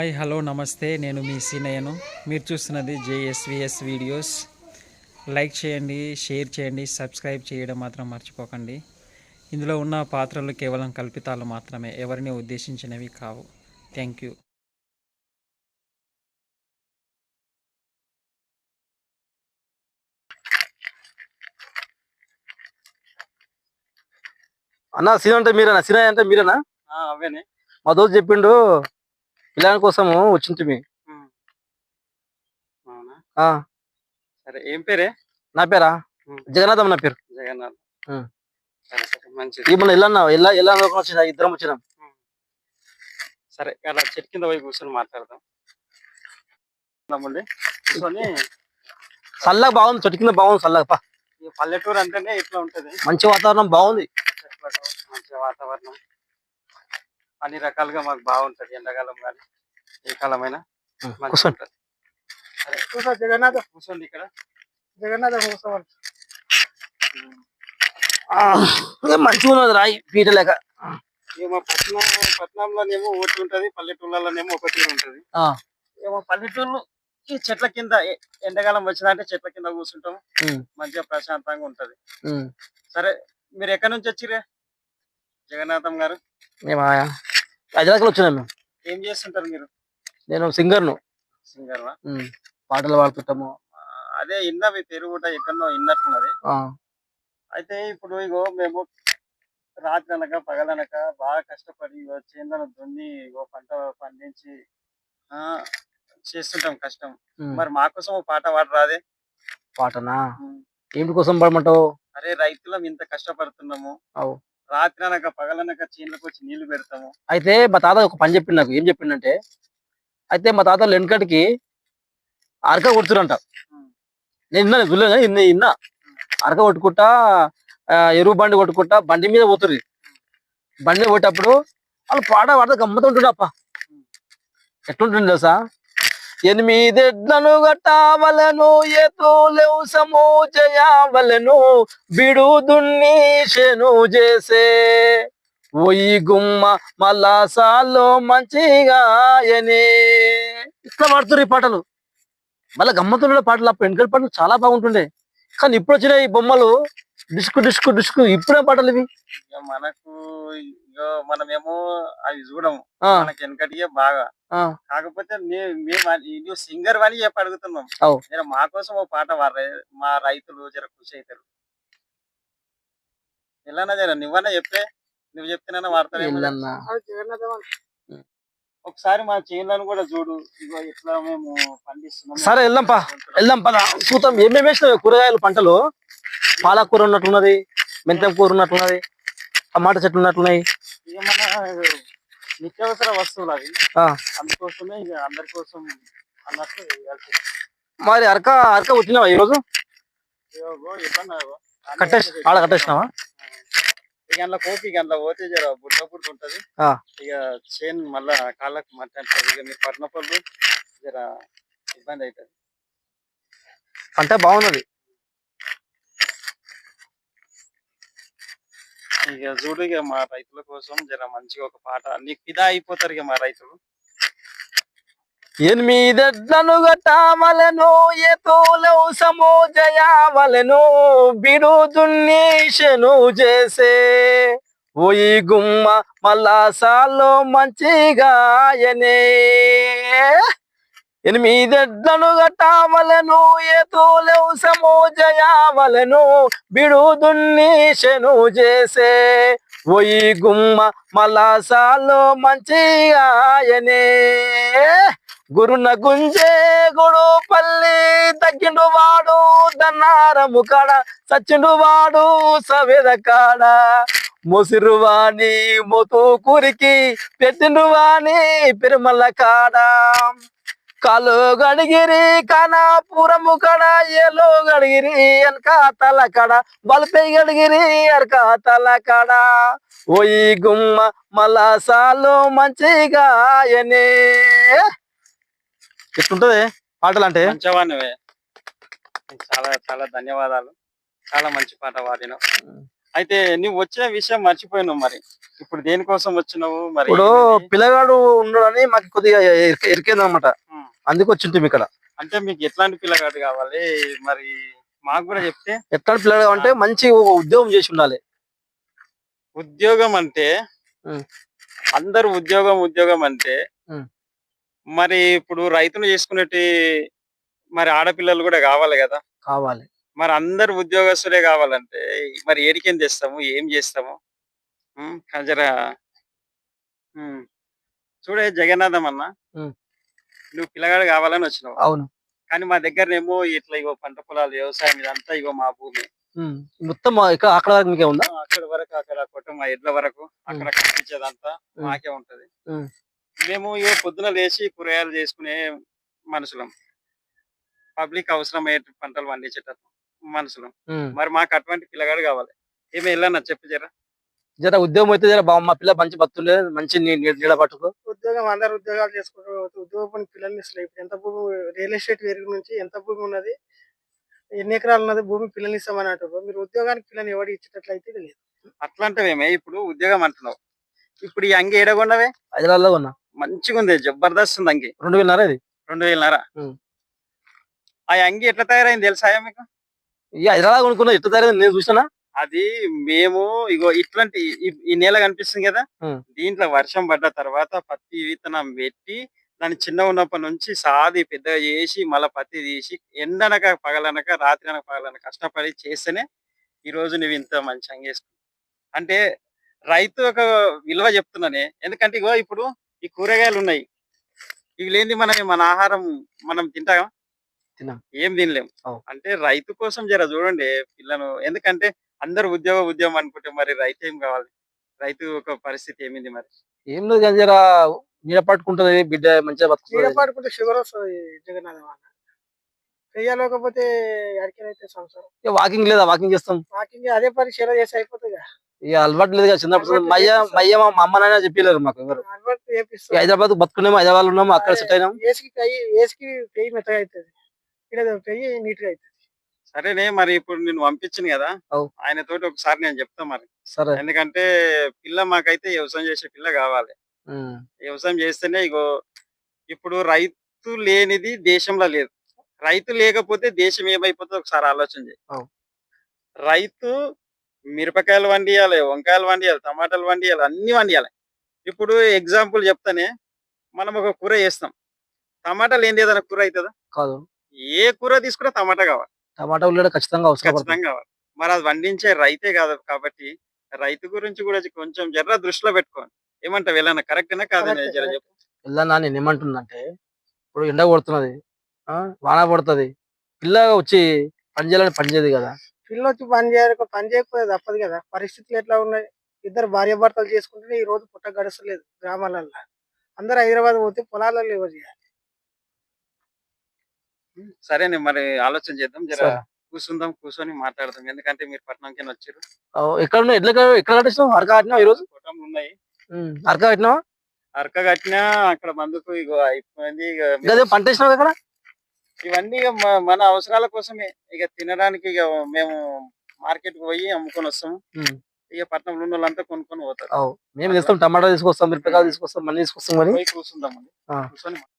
Hi hello నమస్తే. నేను మీ సీనయ్యను. మీరు చూస్తున్నది జేఎస్విఎస్ వీడియోస్. లైక్ చేయండి షేర్ చేయండి సబ్స్క్రైబ్ చేయడం మాత్రం మర్చిపోకండి. ఇందులో ఉన్న పాత్రలు కేవలం కల్పితాలు మాత్రమే. ఎవరిని ఉద్దేశించినవి కావు. Thank you. అన్న సీన్ అంటే మీరేనా? సీనయ్య అంటే మీరేనా? అవేనే మా దోస్తు చెప్పిండు పిల్లల అవునా? ఆ, సరే ఏం పేరే? నా పేరా. జగన్నాథం నా పేరు. జగన్నాథ్. మంచిది. మొన్న వెళ్ళన్నా ఎలా ఎలా వచ్చిన ఇద్దరం వచ్చినాం. సరే అలా చెట్టు కింద పోయి కూర్చొని మాట్లాడదాం. కూర్చొని చల్లగా బాగుంది చెట్టు కింద బాగుంది చల్లగా. పల్లెటూరు అంటేనే ఇట్లా ఉంటది. మంచి వాతావరణం బాగుంది. మంచి వాతావరణం. అన్ని రకాలుగా మాకు బాగుంటది ఎండాకాలం కానీ ఏ కాలమైనా కూర్చోండి జగన్నాథ్. కూర్చోండి ఇక్కడ. జగన్నాథ్ మంచిగా ఉన్నది రాయి పీట లేక ఏమో పట్నం పట్నంలోనేమో ఒకటి ఉంటది పల్లెటూళ్ళలోనేమో ఒక తీరు ఉంటది. ఆ, ఏమో పల్లెటూళ్ళు ఈ చెట్ల కింద ఎండాకాలం వచ్చిందంటే చెట్ల కింద కూర్చుంటాం మంచిగా ప్రశాంతంగా ఉంటది. సరే మీరు ఎక్కడి నుంచి వచ్చిరే జగన్నాథం గారు? హైదరాబాద్లో వచ్చినాం మేము ఏం చేస్తుంటారు మీరు? నేను సింగర్ను. సింగర్ ఉం, పాటలు పాడుతుంటాము. అదే ఇన్న మీ పేరు కూడా ఎక్కడో ఇన్నట్టున్నది. అయితే ఇప్పుడు ఇగో మేము రాత్రి అనక పగలనక బాగా కష్టపడి చేనులను దున్ని ఇగో పంట పండించి ఆ చేస్తుంటాం కష్టం. మరి మా కోసం పాట పాడరాదే? పాటనా? ఏమిటి కోసం పాడమంటావు? అరే రైతులం ఇంత కష్టపడుతున్నాము. రాత్రి అనక పగలనక చేనులకు వచ్చి నీళ్ళు పెడతాము. అయితే మా తాత ఒక పని చెప్పిండు నాకు. ఏం చెప్పిండంటే అయితే మా తాత వెనకటికి అరక కొడుతురంట. నేను ఇన్నా చూడలేదు కానీ ఇన్న ఇన్నా. అరక కొట్టుకుంటా ఎరువు బండి కొట్టుకుంటా బండి మీద పోతుంది బండి పోయేటప్పుడు వాళ్ళు పాట పాడితే గమ్మత ఉంటుండప్ప ఎట్లుంటుంది తెలుసా? ఎనిమిదెడ్లను గట్టావలను ఎతులేవు సమూ చేయవలను బిడుదున్నీషను చేసే. ఒయ్యి గుమ్మ మల్లాసాల్లో మంచిగా ఎనే. ఇట్లా పాడుతున్నారు ఈ పాటలు. మళ్ళీ గమ్మత్తున్న పాటలు అప్పుడు వెనకటి పాటలు చాలా బాగుంటుండే. కానీ ఇప్పుడు వచ్చిన ఈ బొమ్మలు డిస్కు డిస్కు డిస్కు ఇప్పుడే పాటలు ఇవి. మనకు మనమేమో అవి చూడము. ఆ, మనకి వెనకటియే బాగా. కాకపోతే మేము సింగర్ అని చెప్పి అడుగుతున్నాం. జర మా కోసం ఓ పాట మా రైతులు జర ఖుషి అవుతారు ఎలానా జర నువ్వన్నా చెప్పే. నువ్వు వాడతారేమో ఏందన్నా? ఒకసారి మా చేనులను కూడా చూడు. ఇగో ఇట్లా మేము పండిస్తున్నాము సరే వెళ్దాం పా. వెళ్దాం పద. చూద్దాం. ఏమేమి వేసినావు? కూరగాయలు పంటలు? పాలకూర ఉన్నట్టున్నది మెంతం కూర ఉన్నట్టున్నది టమాటా చెట్లు ఉన్నట్టున్నాయి మన నిత్యావసర వస్తువులు అవి? అందుకోసమే ఇక అందరి కోసం అన్నట్లు వేయాల్సి మరి అరక అరక వచ్చినావా ఈరోజు? ఇగో ఇబ్బంది. కట్టేసి ఆడ కట్టేసినావా? ఇక అందులో కోపి ఇక అందులో పోతే జర బుడ్డ బుడ్డ ఉంటది. ఆ. ఇక చేన్ మళ్ళా కాళ్ళకు మట్టి అంటారు. ఇక మీరు పళ్ళు జర ఇబ్బంది అవుతుంది పంట బాగున్నది. ఇక చూడు ఇక మా రైతుల కోసం జర మంచిగా ఒక పాట. నీకు ఫిదా అయిపోతారు ఇక మా రైతులు. ఎనిమిదెడ్లను గట్టావలను ఎతులవు సమోజయావలను బిడు చేసే ఓయి గుమ్మ మల్లాసాల్లో మంచిగా ఆయనే ఎనిమిదెడ్లను గటావలను ఎతులవు సమోజయావలను బిడుదున్నీషను చేసే. ఒయి గుమ్మ మలాసాలో మంచిగా ఆయనే. గురున గుంజే గుడు పల్లి తగ్గిండు వాడు దన్నారము కాడ సచ్చిండు వాడు సవేద కాడ. ముసిరువాణి మొతు కురికి పెట్టిండు వాణి పెరుమల్ల కాడ. కాలు గడిగిరి కానాపురము కడ ఏలో గడిగిరి వెనక తల కడ బలపై గడిగిరి ఎనక తల కడ. ఓయి గుమ్మ మలసాలు మంచిగా ఎనే. ఎట్లుంటది పాటలు అంటే చాలా చాలా ధన్యవాదాలు. చాలా మంచి పాట పాడినావు అయితే నువ్వు వచ్చిన విషయం మర్చిపోయినావు మరి. ఇప్పుడు దేనికోసం వచ్చినావు మరి? ఇప్పుడు? పిల్లగాడు ఉండడని మాకు కొద్దిగా ఉం. అందుకు వచ్చింటాం ఇక్కడ అంటే మీకు ఎట్లాంటి పిల్లగాడు కావాలి? మరి మాకు కూడా చెప్తే ఎట్లాంటి పిల్లగాడు అంటే మంచి ఉద్యోగం చేసి ఉండాలి. ఉద్యోగం అంటే. అందరు ఉద్యోగం ఉద్యోగం అంటే. మరి ఇప్పుడు రైతులు చేసుకునేటి మరి ఆడపిల్లలు కూడా కావాలి కదా? కావాలి. మరి అందరు ఉద్యోగస్తులే కావాలంటే మరి ఏడికేం తెస్తాము ఏం చేస్తాము? జర. చూడే జగన్నాథం అన్న. నువ్వు పిల్లగాడు కావాలని వచ్చినావు. అవును. కానీ మా దగ్గరనేమో ఇట్లా ఇగో పంట పొలాలు వ్యవసాయం ఇదంతా ఇగో మా భూమి. మొత్తం ఇక్కడ అక్కడ వరకు మీకే ఉందా? అక్కడ వరకు అక్కడ కొట్ట మా ఎడ్ల వరకు అక్కడ కనిపించేదంతా. మాకే ఉంటది. మేము ఇగో పొద్దున లేచి కూరగాయలు చేసుకునే మనుషులం. పబ్లిక్ అవసరమయ్యే పంటలు పండించేటట్టు మనుషులం. మరి మాకు అటువంటి పిల్లగాడు కావాలి. ఏమి వెళ్ళన్నా చెప్పు జర. జర ఉద్యోగం అయితే జర బా- మా పిల్ల మంచి బతుండే మంచి నీ- నీ- నీడ పట్టుకో. ఉద్యోగం అందరు ఉద్యోగాలు చేసుకుంటారు ఉద్యోగం పిల్లల్ని ఇస్తారు ఇప్పుడు ఎంత భూమి రియల్ ఎస్టేట్ పెరిగి నుంచి ఎంత భూమి ఉన్నది ఎన్ని ఎకరాలు ఉన్నది భూమి పిల్లల్ని ఇస్తామని అంటారు మీరు ఉద్యోగానికి పిల్లల్ని ఎవరు ఇచ్చేటట్లయితే లేదు అట్లాంటివేమే ఇప్పుడు ఉద్యోగం అంటున్నావు. ఇప్పుడు ఈ అంగి ఏడగొన్నవే హైదరాబాద్లో ఉన్నా మంచిగా ఉంది జబర్దస్త్ ఉంది అంగి. రెండు వేలన్నర ఇది? రెండు వేలన్నర. ఆ అంగి ఎట్లా తయారైంది తెలుసా మీకు? ఈ హైదరాబాద్ కొనుక్కున్నా ఎట్లా తయారైంది నేను చూసినా. అది మేము ఇగో ఇట్లాంటి ఈ- నేల కనిపిస్తుంది కదా. దీంట్లో వర్షం పడ్డ తర్వాత పత్తి విత్తనం పెట్టి దాన్ని చిన్న ఉన్నప్పటి నుంచి సాది పెద్దగా చేసి మళ్ళీ పత్తి తీసి ఎండనక పగలనక రాత్రి అనక పగలనక కష్టపడి చేస్తేనే ఈ రోజు నువ్వు ఇంత మంచి అంగేసుకున్నావు అంటే రైతు ఒక విలువ చెప్తున్నానే. ఎందుకంటే ఇగో ఇప్పుడు ఈ కూరగాయలు ఉన్నాయి. ఇవి లేని మనం మన ఆహారం మనం తింటాం. ఏం తినలేం. అవు. అంటే రైతు కోసం జర చూడండి పిల్లను ఎందుకంటే అందరు ఉద్యోగ ఉద్యోగం అనుకుంటే మరి రైతు ఏం కావాలి రైతు ఒక పరిస్థితి ఏమింది మరి ఏం లేదు కానీ జర నీడ పట్టుకుంటది బిడ్డ మంచిగా బతుకుతుంది పాడుకుంటే షుగర్ వస్తుంది జగన్నాథం అన్న చెయ్యలేకపోతే సంసారం వాకింగ్ లేదా వాకింగ్ చేస్తాం వాకింగ్ అదే పని చేసి అయిపోతుంది ఇక అలవాటు లేదు కదా చిన్నప్పుడు అలవాటు మయ్య. మయ్య మా అమ్మ నాయన చెప్పలేరు మాకు ఎవరు అలవాటు. హైదరాబాద్ బతుకున్నాము హైదరాబాద్ ఉన్నాము అక్కడ సెట్ అయినాం ఏసికి పెయ్యి ఏసికి పెయ్యి మెత్తగా అవుతుంది ఇక్కడ పెయ్యి నీట్గా అవుతుంది సరేనే మరి ఇప్పుడు నేను పంపించింది కదా. అవు. ఆయన తోటి ఒకసారి నేను చెప్తా మరి. సరే. ఎందుకంటే పిల్ల మాకైతే వ్యవసాయం చేసే పిల్ల కావాలి. వ్యవసాయం చేస్తేనే ఇగో ఇప్పుడు రైతు లేనిది దేశంలో లేదు. రైతు లేకపోతే దేశం ఏమైపోతుందో ఒకసారి ఆలోచన చేయి. అవు. రైతు మిరపకాయలు వండియాలి వంకాయలు వండియాలి టమాటాలు వండియాలి అన్ని వండియాలి. ఇప్పుడు ఎగ్జాంపుల్ చెప్తానే మనం ఒక కూర చేస్తాం. టమాటాలు ఏంది ఏదైనా కూర అవుతుందా? కాదు. ఏ కూర తీసుకున్నా టమాటా కావాలి. టమాటా ఉల్లిగడ్డ ఖచ్చితంగా అవసరం పడుతుంది. ఖచ్చితంగా కావాలి. మరి అది వండించే రైతే కాదు కాబట్టి రైతు గురించి కూడా కొంచెం జర్ర దృష్టిలో పెట్టుకోండి. ఏమంటావు? వెళ్ళాను కరెక్టేనా కాదని జర. చెప్పు. పిల్లనా నేను ఏమంటున్నంటే ఇప్పుడు ఎండ కొడుతున్నది ఆ, వాన పడుతుంది పిల్ల వచ్చి పని చేయాలని పని చేయదు కదా. పిల్లలు వచ్చి పని చేయాలి పని చేయకపోతే తప్పదు కదా. పరిస్థితులు ఎట్లా ఉన్నాయి? ఇద్దరు భార్య భర్తలు చేసుకుంటే ఈ రోజు పుట్ట గడుస్తలేదు గ్రామాలలో అందరు హైదరాబాద్ పోతే పొలాలలో ఎవరు చేయాలి సరేనే మరి ఆలోచన చేద్దాం. జర సరే. కూర్చుందాం కూర్చొని మాట్లాడదాం. ఎందుకంటే మీరు పట్టణంకి వచ్చారు. ఆ, ఎక్కడ ఉన్నాయి ఎట్లా ఎక్కడ కట్టిస్తావు అరక కట్టినావు ఈ రోజు? కుటుంబం ఉన్నాయి. అరక కట్టినావా? అరక కట్టినా అక్కడ మందుకు ఇగో అయిపోయింది. ఇక పంట వేసినావు ఎక్కడ ఇవన్నీ ఇక మ- మన అవసరాల కోసమే. ఇక తినడానికి ఇక మేము మార్కెట్ పోయి అమ్ముకొని వస్తాము. ఇక పట్టణంలో ఉన్న వాళ్ళంతా కొనుక్కొని పోతారు. మేము తెస్తాం. టమాటా తీసుకొస్తాం మిరపకాయలు తీసుకొస్తాం మళ్ళీ తీసుకొస్తాం మరి. పోయి కూర్చుందాం ఆ. కూర్చొని